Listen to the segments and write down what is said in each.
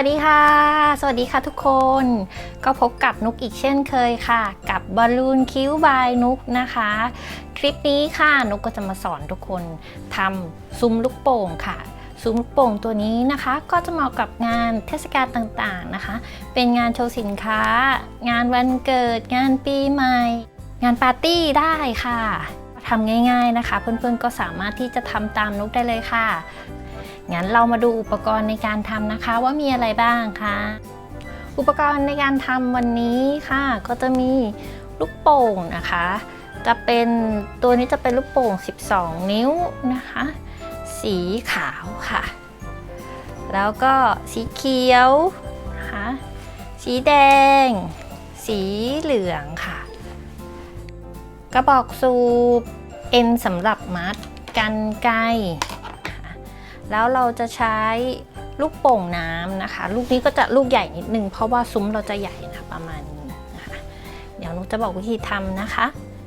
สวัสดีค่ะ สวัสดีค่ะทุกคน ก็พบกับนุกอีกเช่นเคยค่ะ กับบอลลูนคิ้วบายนุกนะคะ คลิปนี้ค่ะนุกก็จะมาสอนทุกคนทำซุ้มลูกโป่งค่ะ ซุ้มลูกโป่งตัวนี้นะคะ ก็จะเหมาะกับงานเทศกาลต่างๆนะคะ เป็นงานโชว์สินค้า งานวันเกิด งานปีใหม่ งานปาร์ตี้ได้ค่ะทำง่าย ๆนะคะ เพื่อนๆก็สามารถที่จะทำตามนุกได้เลยค่ะ งั้นเรามาดูอุปกรณ์ในการทำนะคะว่ามีอะไรบ้างคะอุปกรณ์ในการทำวันนี้ค่ะ ก็จะมีลูกโป่งนะคะ จะเป็นตัวนี้จะเป็นลูกโป่ง 12 นิ้วนะคะ สีขาวค่ะ แล้วก็สีเขียวนะคะสีแดง สีเหลืองค่ะ กระบอกสูบเอ็นสำหรับมัดกันไกร แล้วเราจะใช้ลูกโป่งน้ำนะคะ ลูกนี้ก็จะลูกใหญ่นิดนึง เพราะว่าซุ้มเราจะใหญ่นะประมาณนี้นะคะ เดี๋ยวนุกจะบอกวิธีทำนะคะ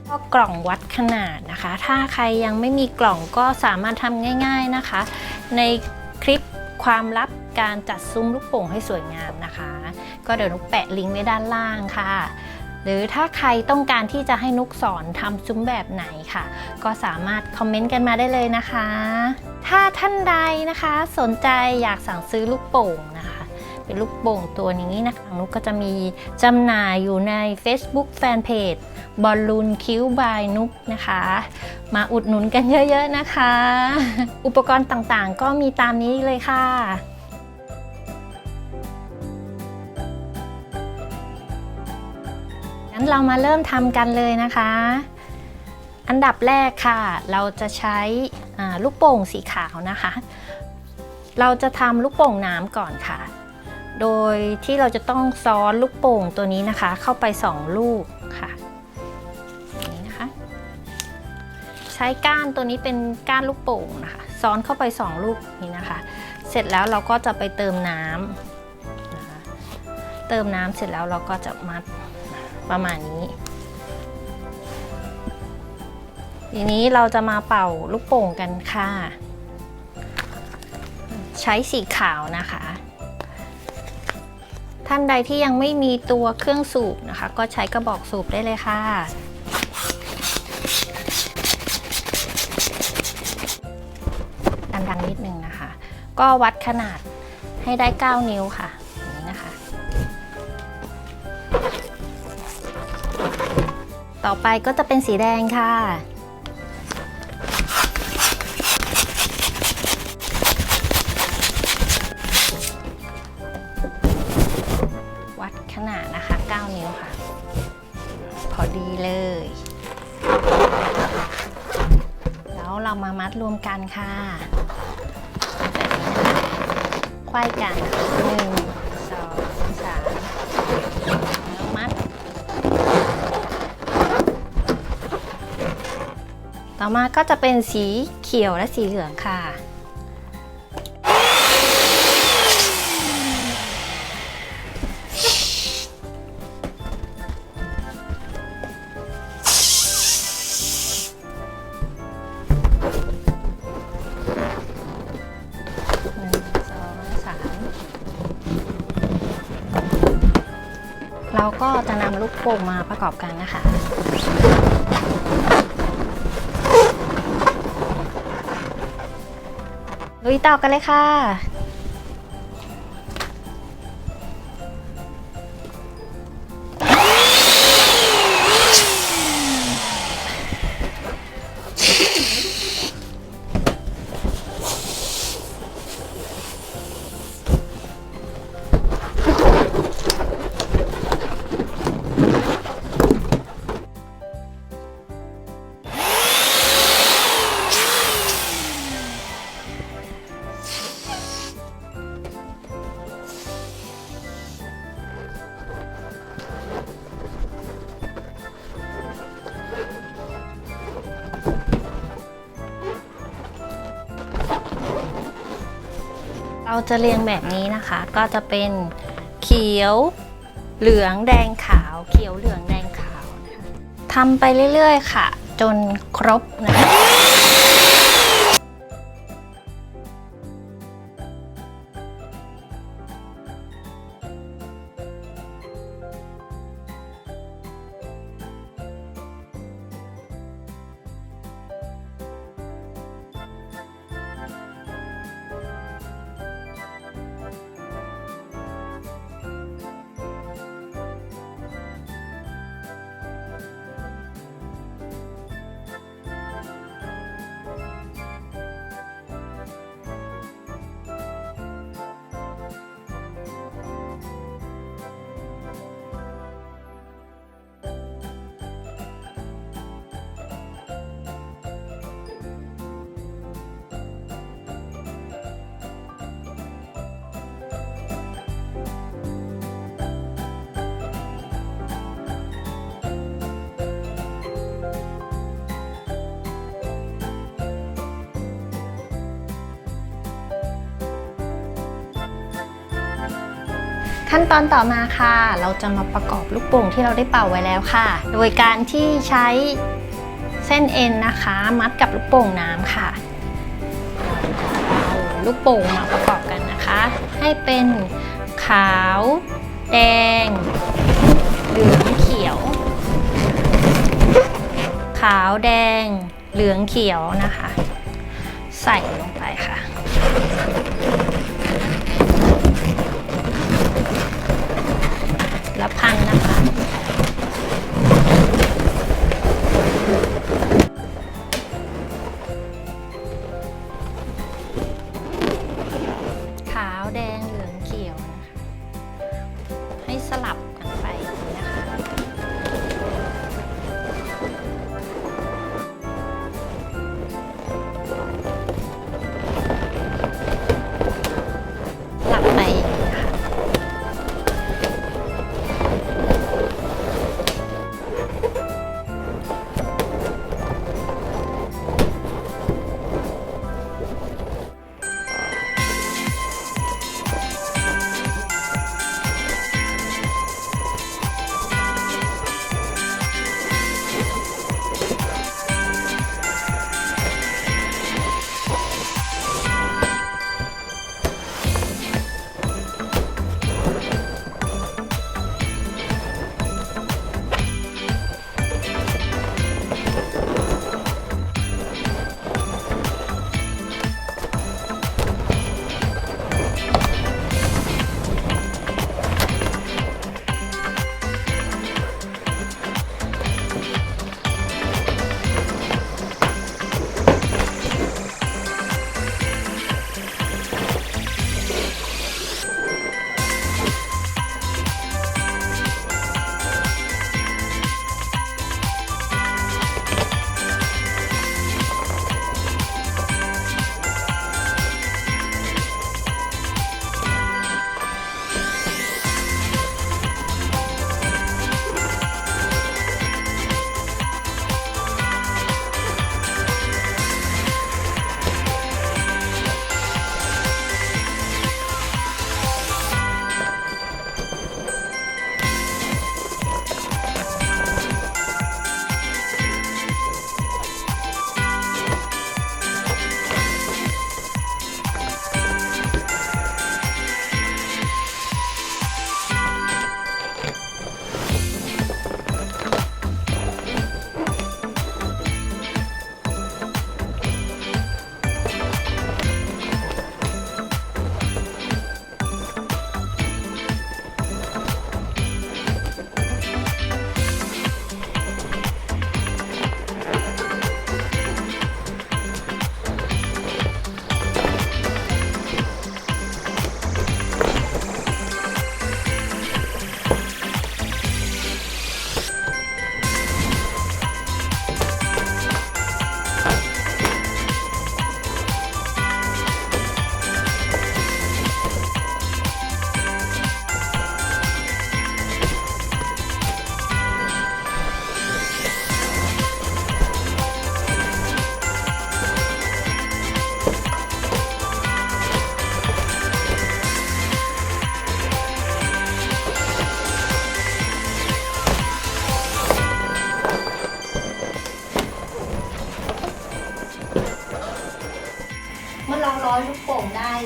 ก็กล่องวัดขนาดนะคะ ถ้าใครยังไม่มีกล่องก็สามารถทำง่าย ๆนะคะ ในคลิปความลับการจัดซุ้มลูกโป่งให้สวยงามนะคะ ก็เดี๋ยวนุกแปะลิงก์ไว้ด้านล่างค่ะ หรือถ้าใครต้องการที่จะให้นุกสอนทำซุ้มแบบไหนค่ะ ก็สามารถคอมเมนต์กันมาได้เลยนะคะ ถ้าท่านใดนะคะสนใจอยากสั่งซื้อลูกโป่งนะคะ เป็นลูกโป่งตัวนี้นะคะนุกก็จะมีจำหน่ายอยู่ใน Facebook Fanpage บอลลูนคิวบายนุกนะคะ มาอุดหนุนกันเยอะๆนะคะ อุปกรณ์ต่างๆ ก็มีตามนี้เลยค่ะ งั้นเรามาเริ่มทำกันเลยนะคะ อันดับแรกค่ะ เราจะใช้ลูกโป่งสีขาวนะคะ เราจะทำลูกโป่งน้ำก่อนค่ะ โดยที่เราจะต้องซ้อนลูกโป่งตัวนี้นะคะ เข้าไป 2 ลูกค่ะนี้นะคะ ใช้ก้านตัวนี้เป็นก้านลูกโป่งนะคะ ซ้อนเข้าไป 2 ลูกนี้นะคะ เสร็จแล้วเราก็จะไปเติมน้ำนะะเติมน้ำเสร็จแล้วเราก็จะมัด ประมาณนี้ ทีนี้เราจะมาเป่าลูกโป่งกันค่ะ ใช้สีขาวนะคะ ท่านใดที่ยังไม่มีตัวเครื่องสูบนะคะ ก็ใช้กระบอกสูบได้เลยค่ะดังๆนิดนึงนะคะ ก็วัดขนาดให้ได้ 9 นิ้วค่ะ นี้นะคะ ต่อไปก็จะเป็นสีแดงค่ะ วัดขนาดนะคะ 9 นิ้วค่ะ พอดีเลย แล้วเรามามัดรวมกันค่ะแบบนี้ควายกันหนึ่ง ต่อมาก็จะเป็นสีเขียวและสีเหลืองค่ะ หนึ่งสองสามเราก็จะนำลูกโป่งมาประกอบกันนะคะ ลุยต่อกันเลยค่ะ เราจะเรียงแบบนี้นะคะ ก็จะเป็นเขียวเหลืองแดงขาว เขียวเหลืองแดงขาวนะคะทำไปเรื่อยๆค่ะ จนครบนะ ขั้นตอนต่อมาค่ะ เราจะมาประกอบลูกโป่งที่เราได้เป่าไว้แล้วค่ะ โดยการที่ใช้เส้นเอ็นนะคะ มัดกับลูกโป่งน้ำค่ะเอาลูกโป่งมาประกอบกันนะคะ ให้เป็นขาว แดง เหลืองเขียว ขาวแดง เหลืองเขียวนะคะ ใส่ลง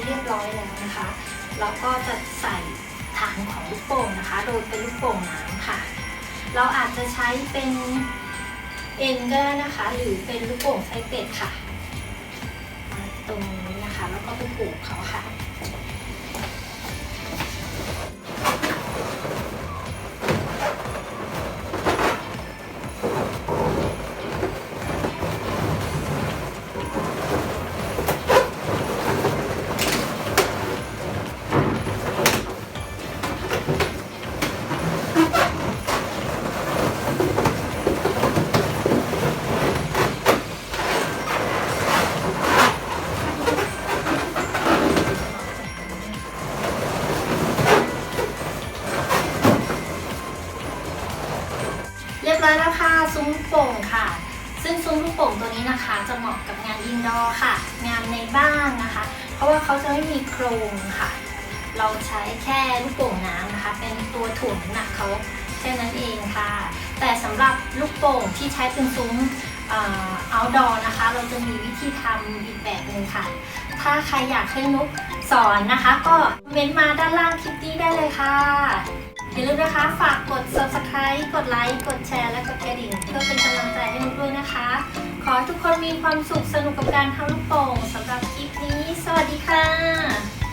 เรียบร้อยแล้วนะคะ เราก็จะใส่ฐานของลูกโป่งนะคะ โดยเป็นลูกโป่งน้ำค่ะ เราอาจจะใช้เป็นเอ็นก็ได้นะคะ หรือเป็นลูกโป่งไส้เป็ดค่ะ ตรงนี้นะคะ แล้วก็ไปผูกเขาค่ะ ร้อยแล้วค่ะซุ้มโป่งค่ะ ซึ่งซุ้มลูกโป่งตัวนี้นะคะจะเหมาะกับงานอินดอร์ค่ะ งานในบ้านนะคะ เพราะว่าเขาจะไม่มีโครงค่ะ เราใช้แค่ลูกโป่งน้ำนะคะ เป็นตัวถ่วงน้ำหนักเขาแค่นั้นเองค่ะ แต่สำหรับลูกโป่งที่ใช้เป็นซุ้มเอ่อนะคะ เราจะมีวิธีทำอีกแบบหนึ่งค่ะ ถ้าใครอยากให้นุกสอนนะคะ ก็เม้นต์มาด้านล่างคลิปนี้ได้เลยค่ะ อย่าลืมนะคะ ฝากกด subscribe กดไลค์ กดแชร์ และกดกระดิ่ง เพื่อเป็นกำลังใจให้นุ๊กด้วยนะคะ ขอให้ทุกคนมีความสุขสนุกกับการทำลูกโป่งสำหรับคลิปนี้ สวัสดีค่ะ